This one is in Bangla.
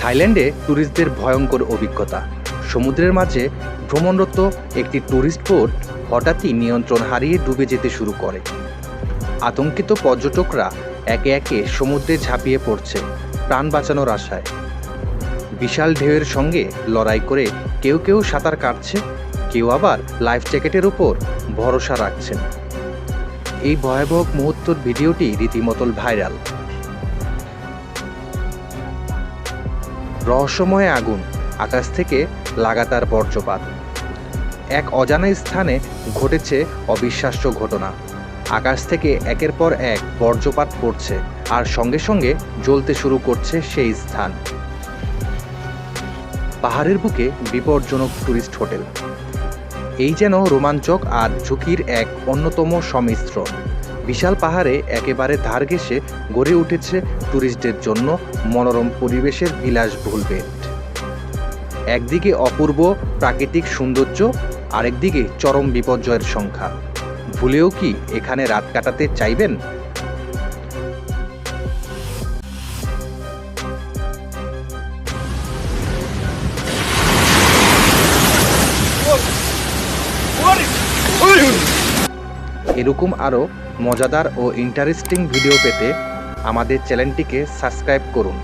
থাইল্যান্ডে ট্যুরিস্টদের ভয়ঙ্কর অভিজ্ঞতা। সমুদ্রের মাঝে ভ্রমণরত একটি ট্যুরিস্ট বোট হঠাৎই নিয়ন্ত্রণ হারিয়ে ডুবে যেতে শুরু করে। আতঙ্কিত পর্যটকরা একে একে সমুদ্রে ঝাঁপিয়ে পড়ছে, প্রাণ বাঁচানোর আশায়। বিশাল ঢেউয়ের সঙ্গে লড়াই করে কেউ কেউ সাঁতার কাটছে, কেউ আবার লাইফ জ্যাকেটের উপর ভরসা রাখছেন। এই ভয়াবহ মুহূর্তর ভিডিওটি রীতিমতল ভাইরাল। রহস্যময় আগুন আকাশ থেকে লাগাতার বর্জ্যপাত। এক অজানা স্থানে ঘটেছে অবিশ্বাস্য ঘটনা। আকাশ থেকে একের পর এক বর্জ্যপাত পড়ছে আর সঙ্গে সঙ্গে জ্বলতে শুরু করছে সেই স্থান। পাহাড়ের বুকে বিপজ্জনক টুরিস্ট হোটেল। এই যেন রোমাঞ্চক আর ঝুঁকির এক অন্যতম সমিশ্রণ। বিশাল পাহাড়ে একেবারে ধার ঘেসে গড়ে উঠেছে ট্যুরিস্টদের জন্য মনোরম পরিবেশের বিলাসবহুল বেড একদিকে অপূর্ব প্রাকৃতিক সৌন্দর্য, আরেকদিকে চরম বিপর্যয়ের সংখ্যা। ভুলেও কি এখানে রাত কাটাতে চাইবেন? এরকম আরও মজাদার ও ইন্টারেস্টিং ভিডিও পেতে আমাদের চ্যানেলটিকে সাবস্ক্রাইব করুন।